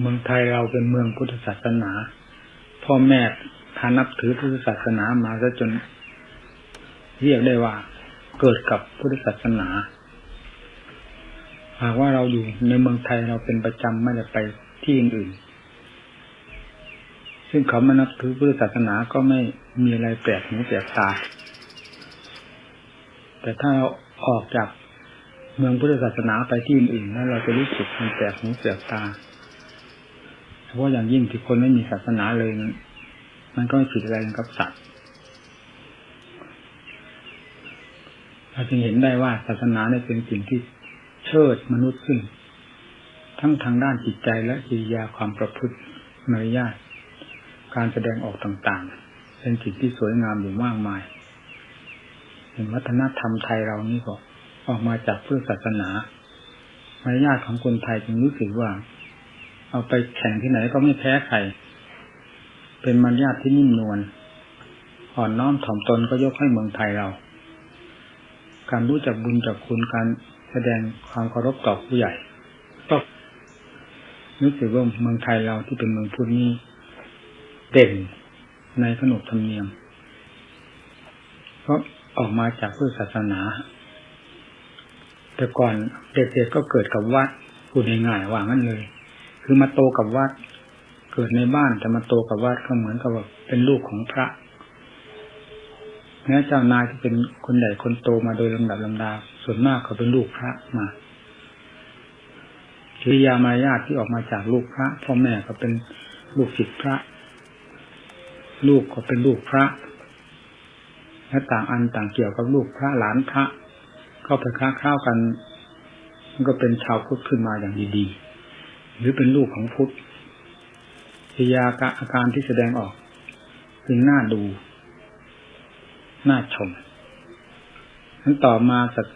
เมืองไทยเราเป็นเมืองพุทธศาสนา พ่อแม่ทานับถือพุทธศาสนามาซะจน เรียกได้ว่าเกิดกับพุทธศาสนาหากว่าเราอยู่ในเมืองไทยเราเป็นประจำไม่ได้ไปที่อื่นๆซึ่งเขามานับถือพุทธศาสนาก็ไม่มีอะไรแปลกหูแปลกตา แต่ถ้าเราออกจากเมืองพุทธศาสนาไปที่อื่นๆแล้วเราจะรู้สึกมันแปลกหูแปลกตา พาะอย่างยิ่งที่คนไม่มีศาสนาเลย มันก็ไม่ผิดอะไรกับสัตว์เราจึงเห็นได้ว่าศาสนาเนี่ยเป็นสิ่งที่เชิดมนุษย์ขึ้น ทั้งทางด้านจิตใจและจิริยาความประพฤติมารยาทการแสดงออกต่างๆ เป็นสิ่งที่สวยงามอยู่มากมายเห็นวัฒนธรรมไทยเรานี่ก็ออกมาจากเพื่อศาสนามารยาทของคนไทยจึงรู้สึกว่า เอาไปแข่งที่ไหนก็ไม่แพ้ใคร เป็นมารยาทที่นิ่มนวล อ่อนน้อมถ่อมตนก็ยกให้เมืองไทยเรา การรู้จักบุญจักคุณการแสดงความเคารพต่อผู้ใหญ่ก็รู้สึกว่าเมืองไทยเราที่เป็นเมืองพุทธนี้เด่นในขนบธรรมเนียม เพราะออกมาจากพุทธศาสนา แต่ก่อนเด็กๆก็เกิดกับวัดพูดง่ายๆว่างั้นเลย คือมาโตกับวัด เกิดในบ้านแต่มาโตกับวัดก็เหมือนกับว่าเป็นลูกของพระแม้เจ้านายที่เป็นคนใหญ่คนโตมาโดยลำดับลำดา ส่วนมากเขาเป็นลูกพระมากิริยามารยาทที่ออกมาจากลูกพระพ่อแม่ก็เป็นลูกศิษย์พระ ลูกก็เป็นลูกพระและต่างอันต่างเกี่ยวกับลูกพระหลานพระ เข้าไปค้าข้าวกัน มันก็เป็นชาวพุทธขึ้นมาอย่างดีๆ หรือเป็นลูกของพุทธกิริยาอาการที่แสดงออกจึงน่าดู น่าชมนั้นต่อมาจาก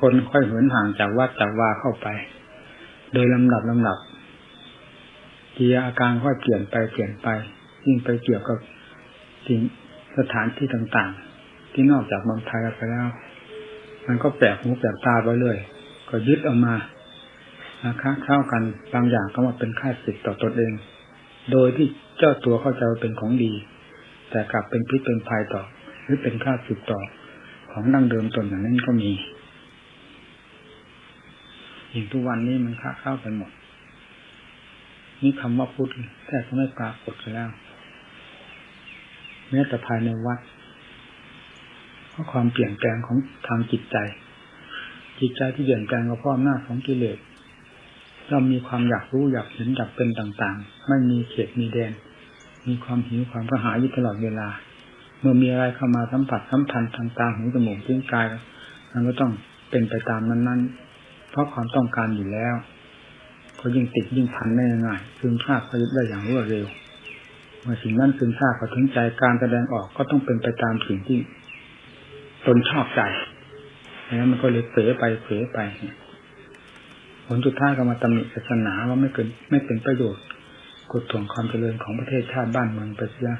คนค่อยเหินห่างจากวัดจากวาเข้าไป โดยลำดับลำดับกิริยาอาการค่อยเปลี่ยนไปเปลี่ยนไป ยิ่งไปเกี่ยวกับสิ่งสถานที่ต่างๆ ที่นอกจากบางไทยไปแล้ว มันก็แปลกหูแปลกตาไปเรื่อยก็ยึดออกมา ราคาเข้ากันบางอย่างก็มาเป็นค่าสิทธิ์ต่อตนเอง โดยที่เจ้าตัวเข้าใจว่าเป็นของดี แต่กลับเป็นพิษเป็นภัยต่อ หรือเป็นค่าสืบต่อของดั้งเดิมตนอย่างนั้นก็มีอย่างทุกวันนี้มันค้าเข้ากันหมด นี่คำว่าพุทธแทบจะไม่ปรากฏกันแล้วแม้แต่ภายในวัดเพราะความเปลี่ยนแปลงของทางจิตใจ จิตใจที่เปลี่ยนแปลงก็เพราะอำนาจของกิเลส เรามีความอยากรู้อยากเห็นอยากเป็นต่างๆ ไม่มีเขตมีแดน มีความหิวความกระหายอยู่ตลอดเวลา เมื่อมีอะไรเข้ามาสัมผัสสัมพันธ์ทางตาหูจมูกลิ้นกายมันก็ต้องเป็นไปตามนั้นนั้นเพราะความต้องการอยู่แล้วก็ยิ่งติดยิ่งพันได้ง่ายซึมซาบพยุได้อย่างรวดเร็วเมื่อสิ่งนั้นซึมซาบพอถึงใจการแสดงออกก็ต้องเป็นไปตามสิ่งที่ตนชอบใจแล้วมันก็เลยเผลอไปเผลอไปผ ลสุดท้ายก็มาตำหนิศาสนาว่าไม่เกินไม่เป็นประโยชน์กดถ่วงความเจริญของประเทศชาติบ้านเมืองไปเสีย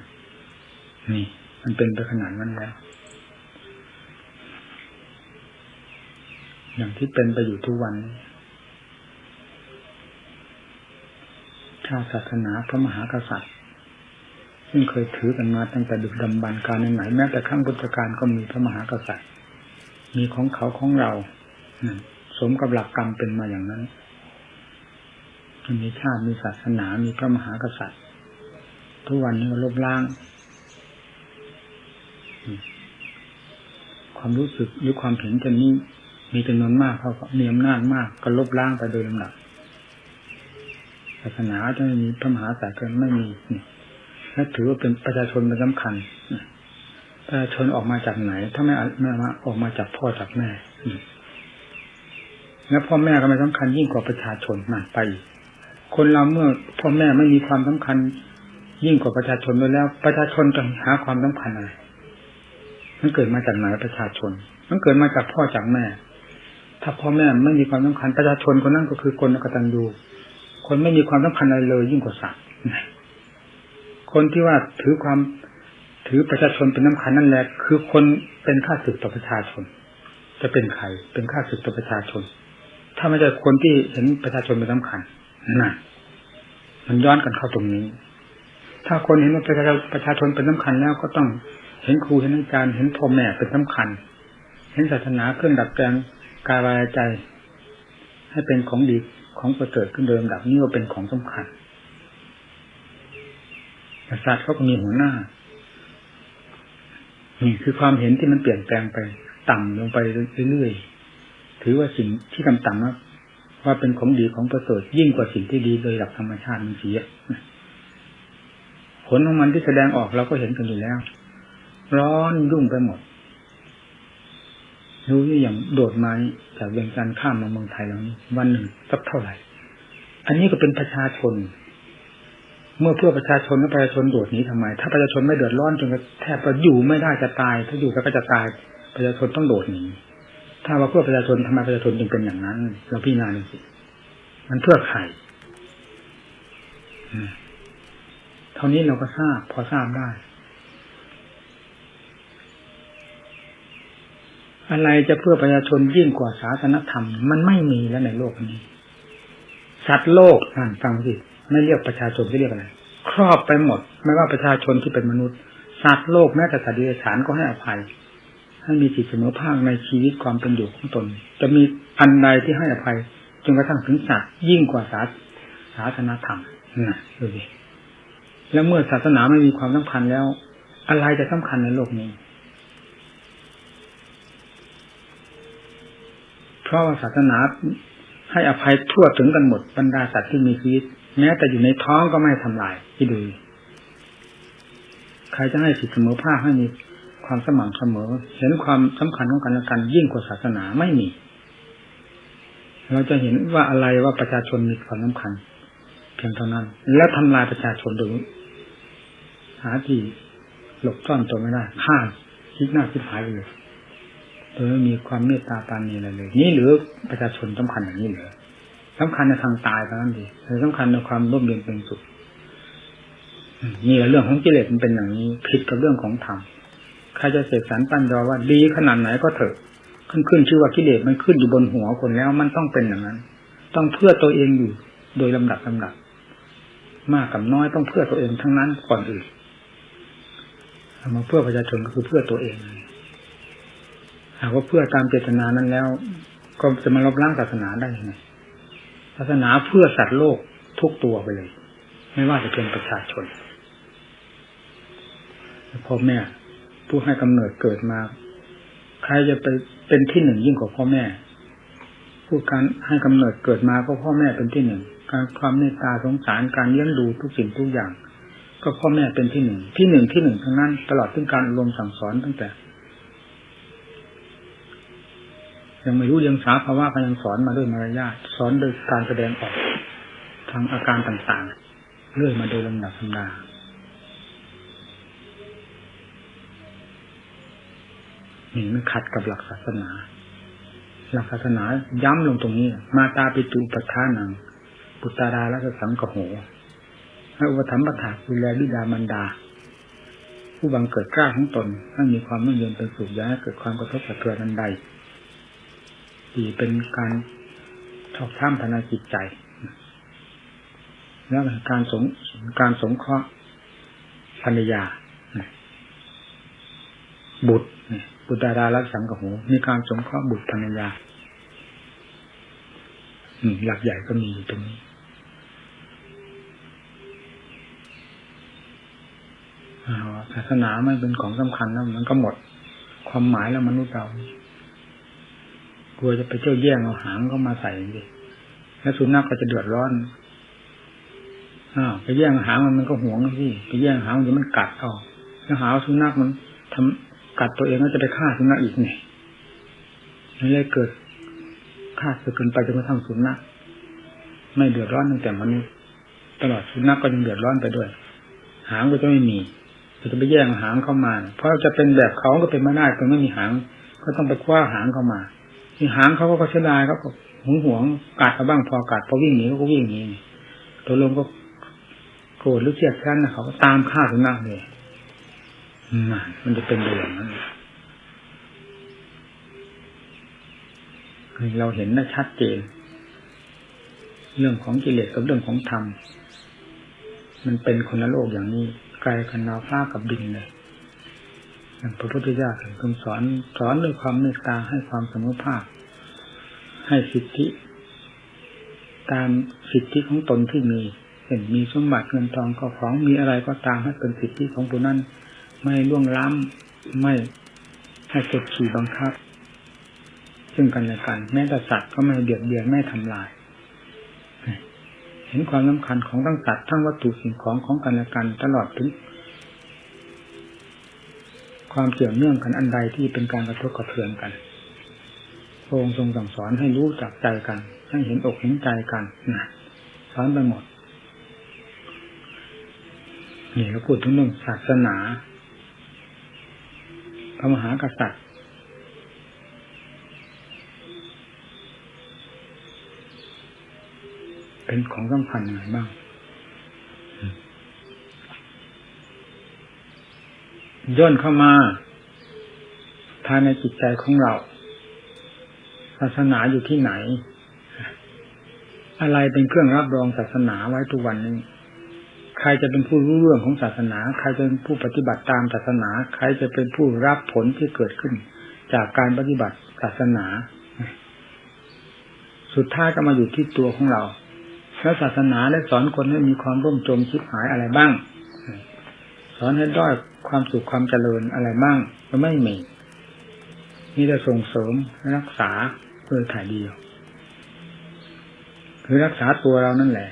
นี่ มันเป็นไปขนาดนั้นแล้ว อย่างที่เป็นไปอยู่ทุกวันชาติศาสนาพระมหากษัตริย์ซึ่งเคยถือกันมาตั้งแต่ดึกดำบรรการไหนแม้แต่ข้างพุทธการก็มีพระมหากษัตริย์ มีของเขาของเรา สมกับหลักกรรมเป็นมาอย่างนั้นมีชาติมีศาสนา มีพระมหากษัตริย์ ทุกวันนี้ลบล้าง ความรู้สึกหรือความเห็นจะนี้ มีจำนวนมากเขาก็มีอำนาจมาก ก็ลบล้างไปโดยลำดับศาสนาจะไม่มีพระมหาสายเกินไม่มีและถือว่าเป็นประชาชนเป็นสำคัญประชาชนออกมาจากไหน ถ้าไม่ไม่มาออกมาจากพ่อจากแม่ แล้วพ่อแม่ก็ไม่สำคัญยิ่งกว่าประชาชนนั่นไป คนเราเมื่อพ่อแม่ไม่มีความสำคัญ ยิ่งกว่าประชาชนไปแล้ว ประชาชนจะหาความสำคัญอะไรมันเกิดมาจากไหนประชาชน มันเกิดมาจากพ่อจากแม่ ถ้าพ่อแม่ไม่มีความสำคัญประชาชนคนนั้นก็คือคนกตัญญูคนไม่มีความสำคัญอะไรเลย ยิ่งกว่าสัตว์คนที่ว่าถือความถือประชาชนเป็นน้ำคัญนั่นแหละ คือคนเป็นข้าศึกต่อประชาชน จะเป็นใครเป็นข้าศึกต่อประชาชน ถ้าไม่ใช่คนที่เห็นประชาชนเป็นสำคัญน่ะ มันย้อนกันเข้าตรงนี้ ถ้าคนเห็นว่าประชาประชาชนเป็นสำคัญแล้วก็ต้องเห็นครูเห็นอาจารย์เห็นพ่อแม่เป็นสำคัญ เห็นศาสนาเครื่องดับแปลงกายวายใจ ให้เป็นของดีของประเสริฐขึ้นเดิมดับนี่ว่เป็นของสำคัญศาสตร์เขาก็มีหัวหน้านี่คือความเห็นที่มันเปลี่ยนแปลงไป ต่ำลงไปเรื่อยๆ ถือว่าสิ่งที่ต่ำๆว่าเป็นของดีของประเสริฐยิ่งกว่าสิ่งที่ดีโดยหลักธรรมชาติมันเสียผลของมันที่แสดงออกเราก็เห็นกันอยู่แล้ว ร้อนรุ่งไปหมด รู้อย่างโดดไม้จากเวียงจันทร์ข้ามมาเมืองไทยแล้วนี้วันหนึ่งสักเท่าไหร่ อันนี้ก็เป็นประชาชน เมื่อเพื่อประชาชนแล้ประชาชนโดดนี้ทำไม ถ้าประชาชนไม่เดือดร้อนจนแทบจะอยู่ไม่ได้จะตาย ถ้าอยู่แล้วก็จะตาย ประชาชนต้องโดดหนี ถ้าว่าเพื่อประชาชนทำไมประชาชนจึงเป็นอย่างนั้น เราพิจารณาดูสิมันเพื่อใครเท่านี้เราก็ทราบ พอทราบได้ อะไรจะเพื่อประชาชนยิ่งกว่าศาสนธรรม มันไม่มีแล้วในโลกนี้ สัตว์โลกผ่านฟังสิไม่เรียกประชาชนที่เรียกอะไรครอบไปหมด ไม่ว่าประชาชนที่เป็นมนุษย์สัตว์โลกแม้แต่สัตว์เดรัจฉานก็ให้อภัย ให้มีสิทธิเสมอภาคในชีวิตความเป็นอยู่ของตน จะมีอันใดที่ให้อภัยจนกระทั่งถึงสัตว์ยิ่งกว่าศาสศาสนาธรรมนะดูดิแล้วเมื่อศาสนาไม่มีความสำคัญแล้ว อะไรจะสำคัญในโลกนี้ เพราะว่าศาสนาให้อภัยทั่วถึงกันหมดบรรดาสัตว์ที่มีชีวิต แม้แต่อยู่ในท้องก็ไม่ทำลายที่ดูใครจะให้สิทธิเสมอภาคให้มี ความสม่ำเสมอ เห็นความสำคัญของกันและกันยิ่งกว่าศาสนาไม่มี เราจะเห็นว่าอะไรว่าประชาชนมีความสำคัญเพียงเท่านั้น และทำลายประชาชนโดยหาที่หลบซ่อนตัวไม่ได้ฆ่าคิดหน้าคิดหายเลยโดยไม่มีความเมตตาปานีอะไรเลย นี่หรือประชาชนสำคัญอย่างนี้เหรือสำคัญในทางตายเท่านั้นดีแต่สำคัญในความร่มเย็นเป็นสุดนี่เรื่องของกิเลสมันเป็นอย่างนี้ผิดกับเรื่องของธรรม ใครจะเสกสรรปั้นยอว่าดีขนาดไหนก็เถอะ ขึ้นขึ้นชื่อว่ากิเลสมันขึ้นอยู่บนหัวคนแล้วมันต้องเป็นอย่างนั้น ต้องเพื่อตัวเองอยู่โดยลำดับลำดับ มากกับน้อยต้องเพื่อตัวเองทั้งนั้นก่อนอื่นมาเพื่อประชาชนก็คือเพื่อตัวเองหากว่าเพื่อตามเจตนานั้นแล้ว ก็จะมาลบล้างศาสนาได้ยังไงศาสนาเพื่อสัตว์โลกทุกตัวไปเลย ไม่ว่าจะเป็นประชาชนพ่อแม่ ผู้ให้กำเนิดเกิดมา ใครจะไปเป็นที่หนึ่งยิ่งกว่าพ่อแม่ ผู้การให้กำเนิดเกิดมาก็พ่อแม่เป็นที่หนึ่ง การความเมตตาสงสารการเลี้ยงดูทุกสิ่งทุกอย่าง ก็พ่อแม่เป็นที่หนึ่ง ที่หนึ่งที่หนึ่งทั้งนั้น ตลอดถึงการรวมสั่งสอนตั้งแต่ ยังไม่รู้ยังสาภาวะการยังสอนมาด้วยมารยาทสอนโดยการแสดงออกทางอาการต่างๆเรื่อยมาโดยลำดับธรรมดา นี่มันขัดกับหลักศาสนา หลักศาสนาย้ำลงตรงนี้ มาตาปิตุปัฏฐานังปุตตาราและสังกโหให้อุปรรมภะถาดูแลบิดามันดา ผู้บังเกิดกล้าของตนให้มีความมั่นยืนเป็นสุขย้ายเกิดความกระทบกระเทือนันใดดีเป็นการชอบท่ามธนาจิตใจ แล้วการสงการสงเคราะห์ภรรยาบุตร ปุตรดารักสังกหูมีการสงเคราะห์บุตรภรรยาหลักใหญ่ก็มีอยู่ตรงนี้ศาสนาไม่เป็นของสำคัญแล้วมันก็หมด ความหมายแล้วมนุษย์เรากลัวจะไปเจ้าแย่งเอาหางเข้ามาใส่ดิแล้วสุนัขก็จะเดือดร้อนอ้าไปแย่งหางมันมันก็หวงที่ไปแย่งหางมันมันกัดเอาแล้วหาสุนัขมันทำ กัดตัวเองก็จะไปฆ่าสุนัขอีกนี่นี่เลยเกิดฆ่าสึกกันไปจนกระทั่งสุนัขไม่เดือดร้อนตั้งแต่มันตลอดสุนัขก็ยังเดือดร้อนไปด้วย หางก็จะไม่มีเราจะไปแย่งหางเข้ามา เพราะจะเป็นแบบเขาก็เป็นไม่ได้คนไม่มีหาง ก็ต้องไปคว้าหางเข้ามาที่หางเขาก็เสียดายเขาก็หงหวงกัดเขาบ้างพอกัดพอวิ่งหนีเขาก็วิ่งหนีตัวลงก็โกรธหรือเครียดแค้นนะเขาก็ตามฆ่าสุนัขเลย มันจะเป็นไปอย่างนั้นเราเห็นได้ชัดเจน เรื่องของกิเลสกับเรื่องของธรรม มันเป็นคนละโลกอย่างนี้ไกลกันดาวฟ้ากับดินเลยอย่างพระพุทธเจ้าถึงสอนสอนด้วยความเมตตาให้ความสมุภาพ ให้สิทธิ ตามสิทธิของตนที่มีเห็นมีสมบัติเงินทองก็ของมีอะไรก็ตามให้เป็นสิทธิของผู้นั้น ไม่ล่วงล้ำไม่ให้กดขี่บังคับ ซึ่งกันและกัน แม้แต่สัตว์ก็ไม่เบียดเบียนไม่ทำลาย เห็นความสำคัญของทั้งสัตว์ทั้งวัตถุสิ่งของของกันและกันตลอดถึงความเกี่ยวเนื่องกันอันใดที่เป็นการกระทบกระเทือนกันพระองค์ทรงสั่งสอนให้รู้จักใจกัน ให้เห็นอกเห็นใจกันนะสอนไปหมดนี่เราพูดถึงเรื่องศาสนา พระมหากษัตริย์ เป็นของสำคัญยังไงบ้าง ย่นเข้ามาภายในจิตใจของเรา ศาสนาอยู่ที่ไหน อะไรเป็นเครื่องรับรองศาสนาไว้ทุกวันนี้ ใครจะเป็นผู้รู้เรื่องของศาสนา ใครจะเป็นผู้ปฏิบัติตามศาสนา ใครจะเป็นผู้รับผลที่เกิดขึ้น จากการปฏิบัติศาสนา สุดท้ายก็มาอยู่ที่ตัวของเราแล้วศาสนาได้สอนคนให้มีความร่มจมชิบหายอะไรบ้าง สอนให้ด้อยความสุขความเจริญอะไรบ้างก็ไม่มีนี่จะส่งเสริมรักษาเพื่อถ่ายเดียว คือรักษาตัวเรานั่นแหละ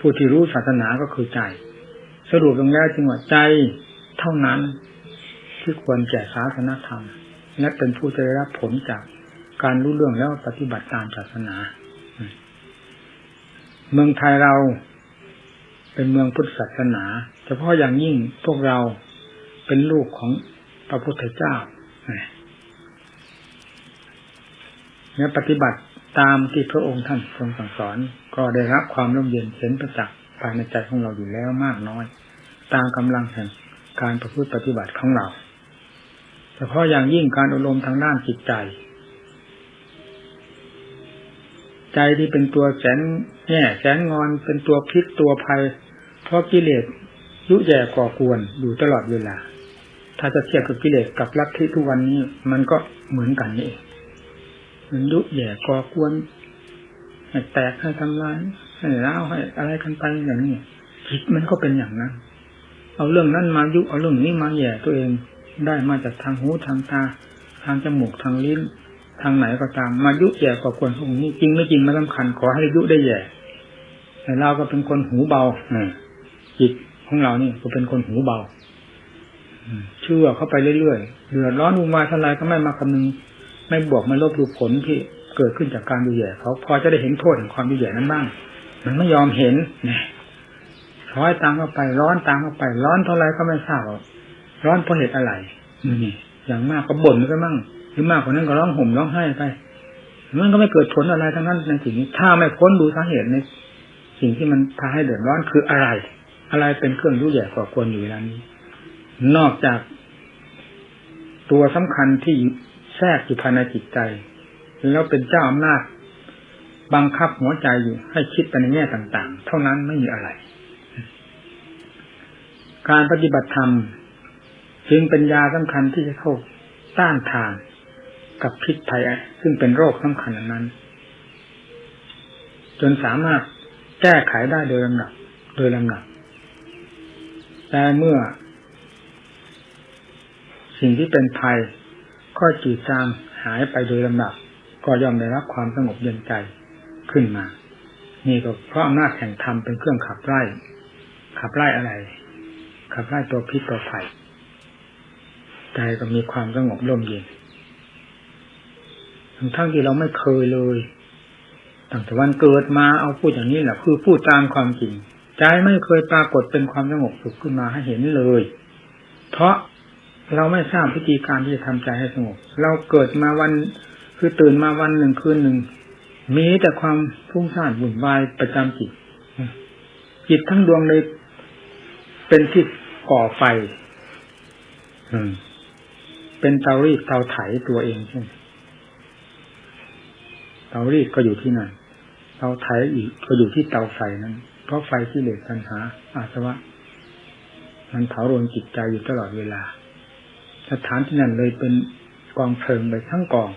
ผู้ที่รู้ศาสนาก็คือใจ สรุปลงแล้วจึงว่าใจเท่านั้นที่ควรแก่ศาสนธรรม และเป็นผู้จะได้รับผลจากการรู้เรื่องแล้วปฏิบัติตามศาสนา เมืองไทยเราเป็นเมืองพุทธศาสนา เฉพาะอย่างยิ่งพวกเราเป็นลูกของพระพุทธเจ้าเนี่ยปฏิบัติ ตามที่พระองค์ท่านทรงสั่งสอน ก็ได้รับความร่มเย็นเห็นประจักษ์ภายในใจของเราอยู่แล้วมากน้อย ตามกำลังแห่งการประพฤติปฏิบัติของเราเฉพาะอย่างยิ่งการอบรมทางด้านจิตใจ ใจที่เป็นตัวแสนแง่แสนงอนเป็นตัวพิษตัวภัย เพราะกิเลสยุแย่ก่อกวนอยู่ตลอดเวลา ถ้าจะเทียบกับกิเลสกับลัทธิทุกวันนี้ มันก็เหมือนกันนี่เอง ยุแย่ก่อกวนให้แตกให้ทำลายให้ร้าวให้อะไรกันไปอย่างนี้จิตมันก็เป็นอย่างนั้น เอาเรื่องนั้นมายุเอาเรื่องนี้มาแย่ตัวเองได้มาจากทางหูทางตา ทางจมูกทางลิ้น ทางไหนก็ตาม มายุแย่ก่อกวนพวกนี้จริงไม่จริงไม่สำคัญขอให้ยุได้แย่แต่เราก็เป็นคนหูเบาจิตของเรานี่ก็เป็นคนหูเบาเชื่อเข้าไปเรื่อยๆเดือดร้อนอุมาทลายก็ไม่มาคำนึง ไม่บวกไม่ลบดูผลที่เกิดขึ้นจากการดูแย่เขาพอจะได้เห็นโทษของความดูแย่นั้นบ้าง มันไม่ยอมเห็นเนี่ยร้อยตามเข้าไปร้อนตามเข้าไป ร้อนเท่าไรก็ไม่ทราบร้อนเพราะเหตุอะไรนี่อย่างมากก็บ่นก็มั่งหรือมากกว่านั้นก็ร้องห่มร้องไห้ไปมันก็ไม่เกิดผลอะไรทั้งนั้นในสิ่งนี้ถ้าไม่พ้นดูสาเหตุในสิ่งที่มันพาให้เดือดร้อนคืออะไร อะไรเป็นเครื่องยุ่ยแย่ก่อควรอยู่เวลานี้ นอกจากตัวสำคัญที่ แทรกอยู่ภายในจิตใจ แล้วเป็นเจ้าอำนาจบังคับหัวใจอยู่ให้คิดไปในแง่ต่างๆ เท่านั้นไม่มีอะไร การปฏิบัติธรรมจึงเป็นยาสำคัญที่จะเข้าต้านทานกับพิษภัยซึ่งเป็นโรคสำคัญนนั้น จนสามารถแก้ไขได้โดยลำดับ โดยลำดับ แต่เมื่อ สิ่งที่เป็นภัย ก็จืดจางหายไปโดยลำดับ ก็ย่อมได้รับความสงบเย็นใจขึ้นมา นี่ก็เพราะอำนาจแห่งธรรมเป็นเครื่องขับไล่ ขับไล่อะไร ขับไล่ตัวพิษตัวภัยใจก็มีความสงบร่มเย็นทั้งทั้งที่เราไม่เคยเลยตั้งแต่วันเกิดมาเอาพูดอย่างนี้แหละคือพูดตามความจริงใจไม่เคยปรากฏเป็นความสงบสุขขึ้นมาให้เห็นเลย เพราะ เราไม่ทราบวิธีการที่จะทำใจให้สงบ เราเกิดมาวันคือตื่นมาวันหนึ่งคืนหนึ่ง มีแต่ความฟุ้งซ่านวุ่นวายประจำจิต จิตทั้งดวงเลยเป็นที่ก่อไฟอืมเป็นเตารีดเตาไถตัวเองใช่ไหมเตารีดก็อยู่ที่นั่นเตาไถอีกก็อยู่ที่เตาไฟนั้น เพราะไฟที่เหลือปัญหาอาสวะ มันเผารนจิตใจอยู่ตลอดเวลา สถานที่นั้นเลยเป็นกองเพลิงไปทั้งกอง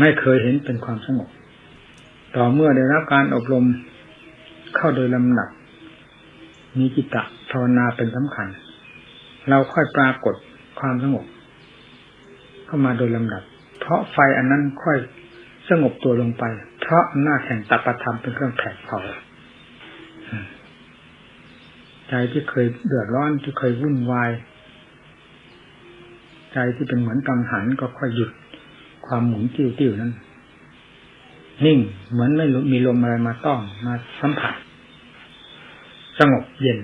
ไม่เคยเห็นเป็นความสงบต่อเมื่อได้รับการอบรมเข้าโดยลำหนัก มีจิตตะภาวนาเป็นสำคัญ เราค่อยปรากฏความสงบเข้ามาโดยลำดับเพราะไฟอันนั้นค่อยสงบตัวลงไป เพราะหน้าแห่งตัปธรรมเป็นเครื่องแผดเผา ใจที่เคยเดือดร้อนที่เคยวุ่นวาย ใจที่เป็นเหมือนกังหันก็ค่อยหยุดความหมุนติ้วๆนั้น นิ่งเหมือนไม่มีลมอะไรมาต้องมาสัมผัส สงบเย็น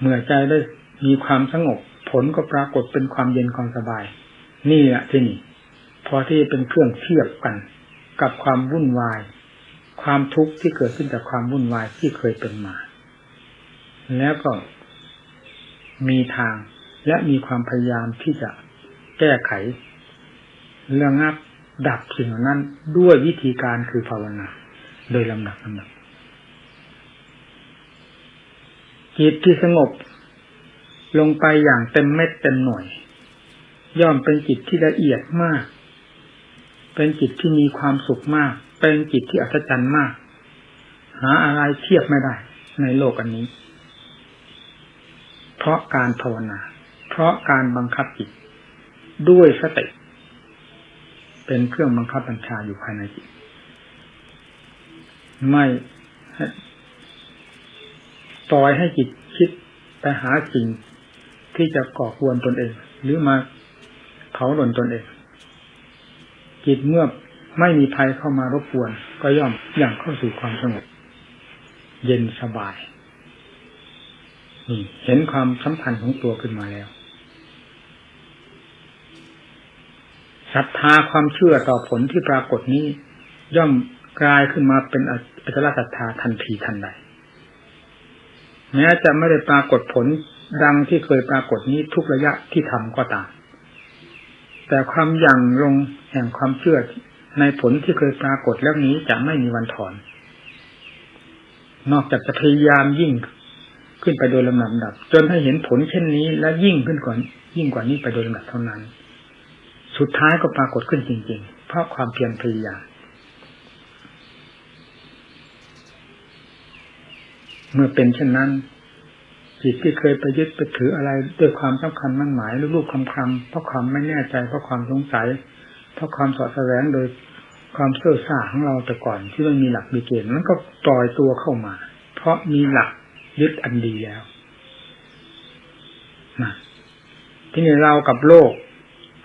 เมื่อใจได้มีความสงบ ผลก็ปรากฏเป็นความเย็นความสบาย นี่แหละที่นี่พอที่เป็นเครื่องเทียบกันกับความวุ่นวาย ความทุกข์ที่เกิดขึ้นจากความวุ่นวายที่เคยเป็นมา แล้วก็มีทางและมีความพยายามที่จะแก้ไข เระงับดับสิ่งเหล่านั้นด้วยวิธีการคือภาวนา โดยลำดับลำดับจิตที่สงบลงไปอย่างเต็มเม็ดเต็มหน่วย ย่อมเป็นจิตที่ละเอียดมาก เป็นจิตที่มีความสุขมาก เป็นจิตที่อัศจรรย์มาก หาอะไรเทียบไม่ได้ในโลกอันนี้ เพราะการภาวนา เพราะการบังคับจิต ด้วยสติ เป็นเครื่องบังคับบัญชาอยู่ภายในจิต ไม่ปล่อยให้จิตคิดไปหาสิ่งที่จะก่อควรตนเอง หรือมาเผาหล่นตนเอง จิตเมื่อไม่มีภัยเข้ามารบกวน ก็ย่อมอย่างเข้าสู่ความสงบ เย็นสบาย นี่เห็นความสำคัญของตัวขึ้นมาแล้วศรัทธาความเชื่อต่อผลที่ปรากฏนี้ ย่อมกลายขึ้นมาเป็นอัจฉริศรัทธาทันทีทันใดแม้จะไม่ได้ปรากฏผลดังที่เคยปรากฏนี้ทุกระยะที่ทำก็ตาม แต่ความยั่งลงแห่งความเชื่อในผลที่เคยปรากฏแล้วนี้จะไม่มีวันถอน นอกจากจะพยายามยิ่ง ขึ้นไปโดยลำดับ จนให้เห็นผลเช่นนี้ และยิ่งขึ้นกว่ายิ่งกว่านี้ไปโดยลำดับเท่านั้น สุดท้ายก็ปรากฏขึ้นจริง ๆ เพราะความเพียรพยายามเมื่อเป็นเช่นนั้น จิตที่เคยไปยึดไปถืออะไรด้วยความสำคัญมั่นหมายลูกคำคำเพราะความไม่แน่ใจเพราะความสงสัย เพราะความสอดแสวงโดยความเสื่อซ่าของเราแต่ก่อนที่ไม่มีหลักมีเกณฑ์มันก็ปล่อยตัวเข้ามา เพราะมีหลัก ยึดอันดีแล้วนะที่นี่เรากับโลก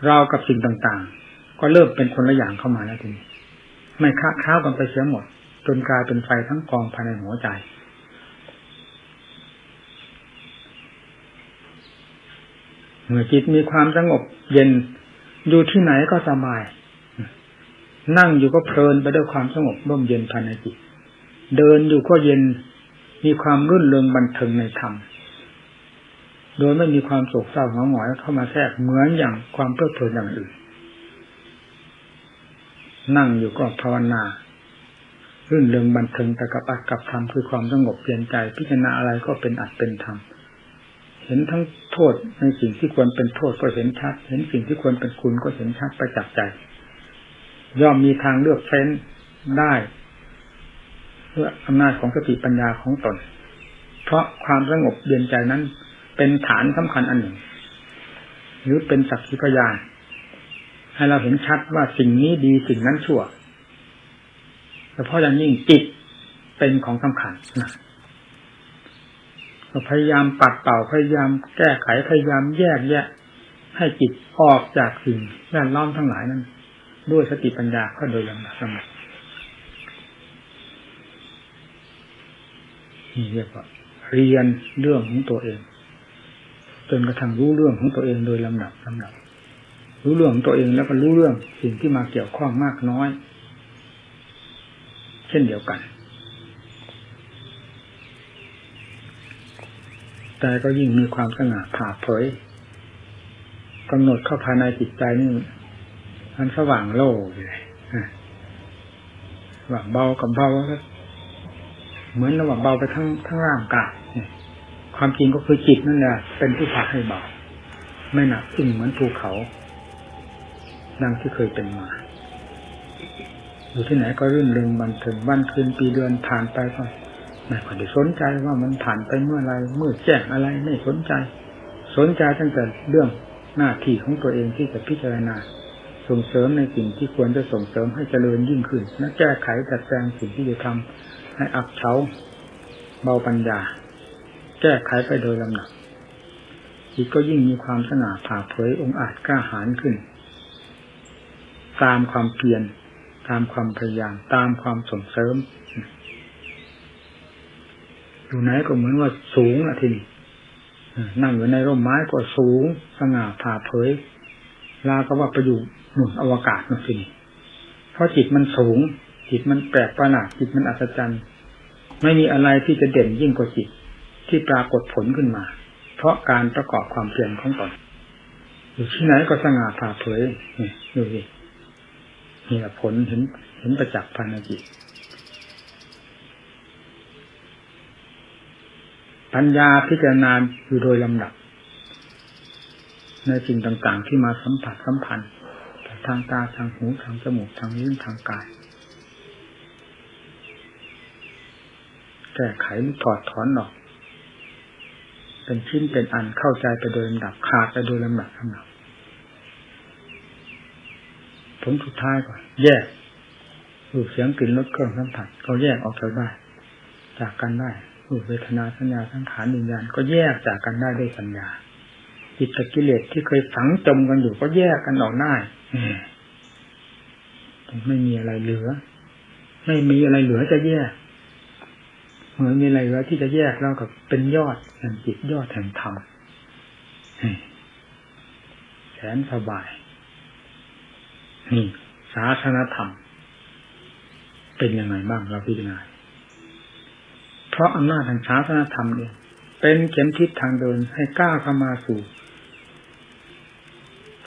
เรากับสิ่งต่างๆ ก็เริ่มเป็นคนละอย่างเข้ามาแล้วทีนี้ไม่ค้าข้าวกันไปเสียหมด จนกลายเป็นไฟทั้งกองภายในหัวใจเมื่อจิตมีความสงบเย็นอยู่ที่ไหนก็สบาย นั่งอยู่ก็เพลินไปด้วยความสงบร่มเย็นภายในจิต เดินอยู่ก็เย็น มีความรื่นเริงบันเทิงในธรรม โดยไม่มีความโศกเศร้าหงอยหงอยเข้ามาแทรกเหมือนอย่างความเพลิดเพลินอย่างอื่น นั่งอยู่ก็ภาวนา รื่นเริงบันเทิงแต่กับอัดกับธรรมคือความสงบเปลี่ยนใจ พิจารณาอะไรก็เป็นอัดเป็นธรรมเห็นทั้งโทษในสิ่งที่ควรเป็นโทษก็เห็นชัด เห็นสิ่งที่ควรเป็นคุณก็เห็นชัดไปจับใจ ย่อมมีทางเลือกเฟ้นได้ ด้วยอำนาจของสติปัญญาของตน เพราะความสงบเย็นใจนั้น เป็นฐานสำคัญอันหนึ่ง หรือเป็นสักขีพยานให้เราเห็นชัดว่าสิ่งนี้ดีสิ่งนั้นชั่วแต่เพราะอย่างยิ่งจิตเป็นของสำคัญนะเราพยายามปัดเป่าพยายามแก้ไขพยายามแยกแยะ ให้จิตออกจากสิ่งแวดล้อมทั้งหลายนั้น ด้วยสติปัญญาก็โดยลำดับลำดับ นี่เรียกว่าเรียนเรื่องของตัวเอง จนกระทั่งรู้เรื่องของตัวเองโดยลำดับลำดับ รู้เรื่องของตัวเองแล้วก็รู้เรื่องสิ่งที่มาเกี่ยวข้องมากน้อย เช่นเดียวกัน แต่ก็ยิ่งมีความสง่าผ่าเผยกำหนดเข้าภายในจิตใจนี่มันสว่างโล่เลยว่างเบากับเบา เหมือนระหว่างเบาไปทั้งทั้งร่างกายความจริงก็คือจิตนั่นแหละเป็นผู้พาให้เบาไม่หนักอึ้งเหมือนภูเขาดังที่เคยเป็นมา อยู่ที่ไหนก็รื่นเริงบันเทิงวันคืนปีเดือนผ่านไปก็ไม่ค่อยได้สนใจว่ามันผ่านไปเมื่อไรเมื่อแจ้งอะไรไม่สนใจ สนใจตั้งแต่เรื่องหน้าที่ของตัวเองที่จะพิจารณา ส่งเสริมในสิ่งที่ควรจะส่งเสริมให้เจริญยิ่งขึ้น และแก้ไขจัดแจงสิ่งที่จะทำ ให้อับเฉาเบาปัญญา แก้ไขไปโดยลำดับจิตก็ยิ่งมีความสง่าผ่าเผยองค์อาจกล้าหาญขึ้น ตามความเพียรตามความพยายามตามความส่งเสริม อยู่ไหนก็เหมือนว่าสูงอะทีนี้นั่งอยู่ในร่มไม้ก็สูงสง่าผ่าเผย ลาก็ว่าไปอยู่หนุนอวกาศนั่นสิเพราะจิตมันสูง จิตมันแปลกประหลาดจิตมันอัศจรรย์ ไม่มีอะไรที่จะเด่นยิ่งกว่าจิตที่ปรากฏผลขึ้นมา เพราะการประกอบความเพียรของตนอยู่ที่ไหนก็สง่าผ่าเผยนี่ดูสินี่แหละผลเห็นเห็นประจักษ์ภายในจิตปัญญาพิจารณาอยู่โดยลำดับ ในสิ่งต่างๆที่มาสัมผัสสัมพันธ์ทางตาทางหูทางจมูกทางลิ้นทางกาย แก้ไขถอดถอนออก เป็นชิ้นเป็นอันเข้าใจไปโดยลำดับขาดไปโดยลำดับลำดับผลสุดท้ายก่อนแยกรูปเสียงกลิ่นรสเครื่องสัมผัสก็แยกออกจากได้ จากกันได้รูปเวทนาสัญญาสังขารวิญญาณก็แยกจากกันได้ด้วยสัญญาจิตกิเลสที่เคยฝังจมกันอยู่ก็แยกกันออกได้ไม่มีอะไรเหลือ ไม่มีอะไรเหลือจะแยก เหมือนมีอะไรเหลือที่จะแยกแล้วกับเป็นยอดแห่งจิตยอดแห่งธรรมแสนสบาย นี่ศาสนธรรม เป็นยังไงบ้างเราพิจารณาเพราะอำนาจทางศาสนธรรมเองเป็นเข็มทิศทางเดินให้ก้าวเข้ามาสู่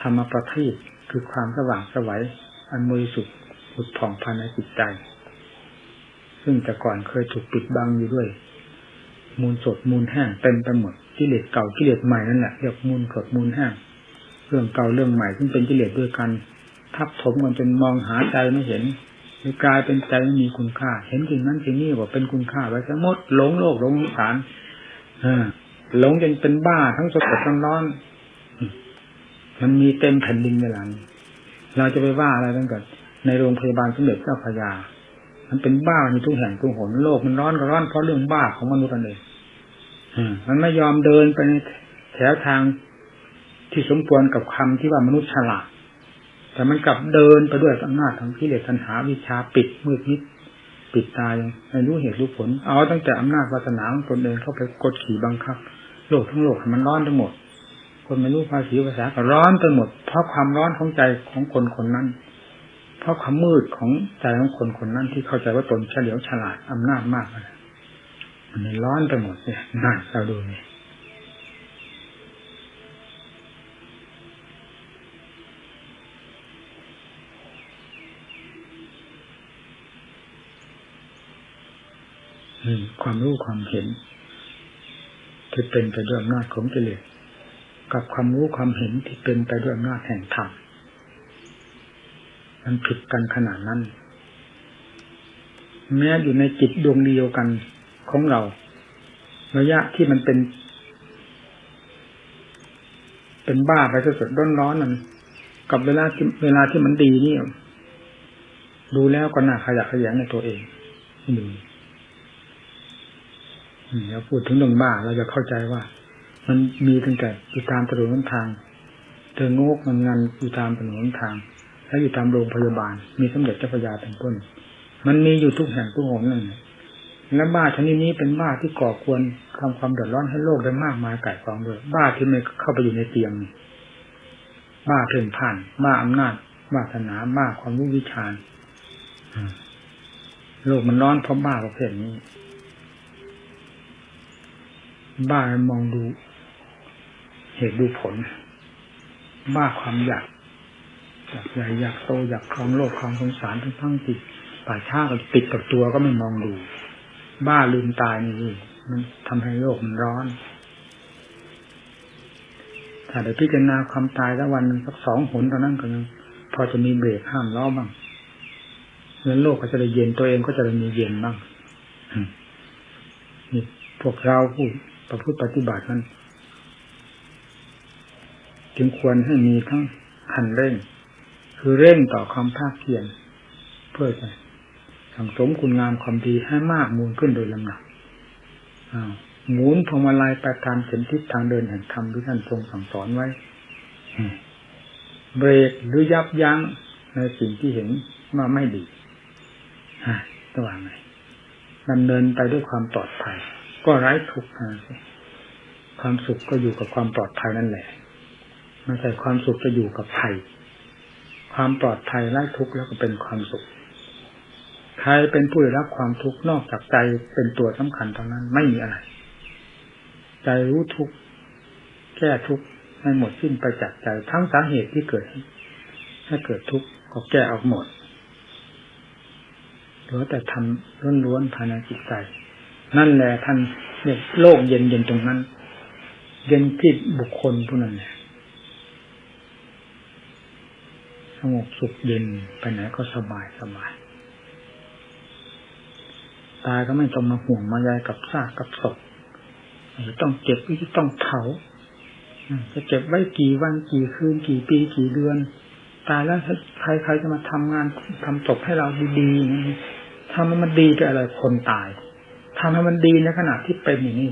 ธรรมประทีปคือความสว่างสวัยอันบริสุทธิ์หุดผ่องภายในจิตใจ ซึ่งแต่ก่อนเคยถูกปิดบังอยู่ด้วย มูลสดมูลแห้งเต็มไปหมดกิเลสเก่ากิเลสใหม่นั่นแหละเรียกมูลสดมูลแห้งเรื่องเก่าเรื่องใหม่ซึ่งเป็นกิเลสด้วยกัน ทับถมกันจนมองหาใจไม่เห็นกลายเป็นใจไม่มีคุณค่า เห็นสิ่งนั้นสิ่งนี้ว่าเป็นคุณค่าไว้ทั้งหมดหลงโลกหลงสารหลงจนเป็นบ้าทั้งสดทั้งร้อน มันมีเต็มแผ่นดินเวลานี้เราจะไปว่าอะไรตั้งแต่ในโรงพยาบาลสมเด็จเจ้าพระยา มันเป็นบ้ามีทุกแห่งทุกหนโลกมันร้อนก็ร้อนเพราะเรื่องบ้าของมนุษย์นั่นเองมันไม่ยอมเดินไปในแถวทางที่สมควรกับคำที่ว่ามนุษย์ฉลาด แต่มันกลับเดินไปด้วยอำนาจของกิเลสตัณหาวิชาปิดมืดมิดปิดตายไม่รู้เหตุรู้ผล เอาตั้งแต่อำนาจวาสนาของตนเองเข้าไปกดขี่บังคับ โลกทั้งโลกมันร้อนทั้งหมด คนไม่รู้ภาษีภาษาก็ร้อนไปหมด เพราะความร้อนของใจของคนคนนั้น เพราะความมืดของใจของคนคนนั้นที่เข้าใจว่าตนเฉลียวฉลาดอำนาจมากเลยมันร้อนไปหมดเนี่ยน่าเราดูนี่ความรู้ความเห็นที่เป็นไปด้วยอำนาจของกิเลสกับความรู้ความเห็นที่เป็นไปด้วยอำนาจแห่งธรรม มันผิดกันขนาดนั้น แม้อยู่ในจิตดวงเดียวกันของเรา ระยะที่มันเป็น เป็นบ้าไปสดๆร้อนๆนั้นกับเวลาเวลาที่มันดีนี่ดูแล้วก็น่าขยักขยันในตัวเองดูเราพูดถึงเรื่องบ้าเราจะเข้าใจว่า มันมีตั้งแต่อยู่ตามถนนทางเดินงกมันงานอยู่ตามถนนทาง และอยู่ตามโรงพยาบาล มีสมเด็จเจ้าพระยาเป็นต้น มันมีอยู่ทุกแห่งทุกหนนั่นและบ้าชนิดนี้เป็นบ้าที่ก่อควรทำความเดือดร้อนให้โลกได้มากมายไก่กองเลยบ้าที่ไม่เข้าไปอยู่ในเตียงบ้าเพ่นผ่านบ้าอำนาจวาสนาบ้าความรู้วิชาโลกมันร้อนเพราะบ้าประเภทนี้ บ้ามองดู เหตุดูผล บ้าความอยาก อยากใหญ่อยากโตอยากครองโลกครองสงสารทั้งทั้งติดป่าชาก็ติดกับตัวก็ไม่มองดู บ้าลืมตายนี่มันทำให้โลกมันร้อน ถ้าได้พิจารณาความตายสักวันหนึ่งสักสองหนเท่านั้นก็ยังพอจะมีเบรกห้ามล้อบ้างแล้วโลกก็จะได้เย็นตัวเองก็จะได้มีเย็นบ้างนี่พวกเราผู้ประพฤติปฏิบัตินั้นจึงควรให้มีทั้งขันเร่ง คือเร่งต่อความภาคเพียรเพื่อจะสังสมคุณงามความดีให้มากมูลขึ้นโดยลำดับหมุนพวงมาลัยไปตามเส้นทิศทางเดินแห่งธรรมที่ท่านทรงสั่งสอนไว้เบรกหรือยับยั้งในสิ่งที่เห็นว่าไม่ดีฮะระหว่างไหนดำเนินไปด้วยความปลอดภัย ก็ไร้ทุกข์นะความสุขก็อยู่กับความปลอดภัยนั่นแหละไม่ใช่ความสุขจะอยู่กับภัย ความปลอดภัยไร้ทุกข์แล้วก็เป็นความสุขใครเป็นผู้ได้รับความทุกข์นอกจากใจเป็นตัวสำคัญเท่านั้นไม่มีอะไร ใจรู้ทุกข์แก้ทุกข์ให้หมดสิ้นไปจากใจทั้งสาเหตุที่เกิดให้เกิดทุกข์ก็แก้ออกหมดเหลือแต่ทำล้วนๆภายในจิตใจ นั่นแหละท่านเนี่ยโลกเย็นเย็นตรงนั้น เย็นที่บุคคลผู้นั้นเนี่ย สงบสุขเย็นไปไหนก็สบายสบายตายก็ไม่ต้องมาห่วงมาใยกับซากกับศพจะต้องเก็บจะต้องเผาจะเก็บไว้กี่วันกี่คืนกี่ปีกี่เดือน ตายแล้วใครใครจะมาทำงานทำศพให้เราดีๆทำให้มันดีไปอะไรคนตายทำให้มันดีในขณะที่เป็นอย่างนี้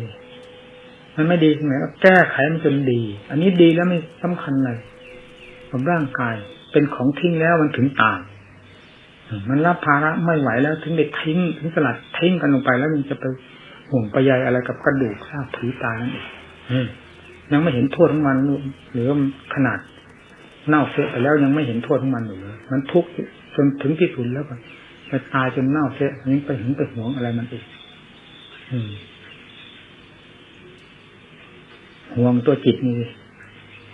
มันไม่ดีตรงไหนก็แก้ไขมันจนดี อันนี้ดีแล้วไม่สำคัญเลยกับร่างกาย เป็นของทิ้งแล้วมันถึงตายมันรับภาระไม่ไหวแล้วถึงเด็ดทิ้งถึงสลัดทิ้งกันลงไปแล้วมันจะไปห่วงไปใยอะไรกับกระดูกซากผีตายนั่นเองยังไม่เห็นโทษของมันหรือขนาดเน่าเฟะไปแล้วยังไม่เห็นโทษของมันอยู่เลยมันทุกข์จนถึงที่สุดแล้วก็ไปตายจนเน่าเฟะนี้ไปหึงไปหวงอะไรมันอีกห่วงตัวจิตนี่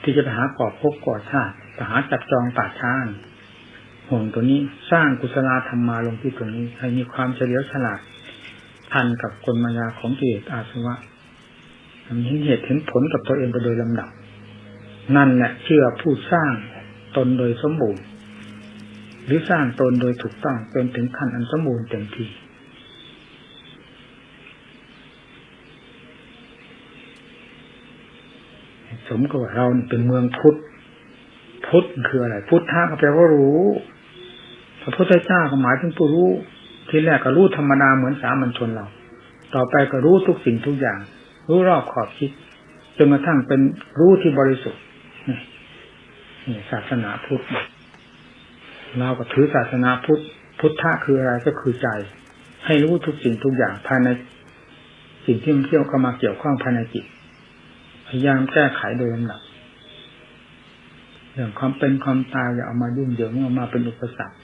ที่จะไปหากอบพบก่อชาติไปหาจับจองป่าช้าห่วงตัวนี้สร้างกุศลธรรมมาลงที่ตัวนี้ ให้มีความเฉลียวฉลาดทันกับกลมายาของกิเลสอาสวะมีเหตุเห็นผลกับตัวเองไปโดยลำดับ นั่นแหละเชื่อผู้สร้างตนโดยสมบูรณ์ หรือสร้างตนโดยถูกต้องเป็นถึงขั้นอันสมบูรณ์เต็มที่ส มกับเราเป็นเมืองพุทธพุทธคืออะไร พุทธะก็แปลว่ารู้พระพุทธเจ้าก็หมายถึงผู้รู้ ที่แรกก็รู้ธรรมดาเหมือนสามัญชนเรา ต่อไปก็รู้ทุกสิ่งทุกอย่าง รู้รอบขอบคิดจนกระทั่งเป็นรู้ที่บริสุทธิ์นี่ศาสนาพุทธเราก็ถือศาสนาพุทธพุทธะคืออะไรก็คือใจ ให้รู้ทุกสิ่งทุกอย่างภายในสิ่งที่มันเที่ยวเข้ามาเกี่ยวข้องภายในจิต พยายามแก้ไขโดยลำดับเรื่องความเป็นความตายอย่าเอามายุ่งเหยิงเอามาเป็นอุปสรรค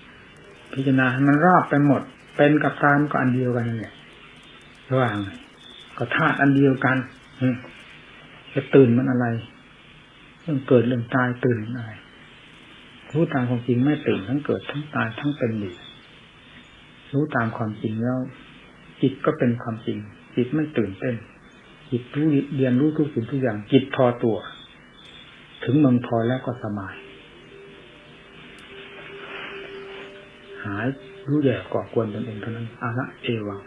พิจารณาให้มันรอบไปหมด เป็นกับตามก็อันเดียวกันนี่ระหว่างก็ธาตุอันเดียวกันจะตื่นมันอะไรเรื่องเกิดเรื่องตายตื่นอะไรรู้ตามความจริงไม่ตื่นทั้งเกิดทั้งตายทั้งเป็นอยู่รู้ตามความจริงแล้ว จิตก็เป็นความจริง จิตไม่ตื่นเต้น จิตรู้เรียนรู้ทุกสิ่งทุกอย่าง จิตพอตัว ถึงเมืองพอแล้วก็สบาย หายรู้แย่ก่อกวนตนเองเท่านั้นอาละเอวัง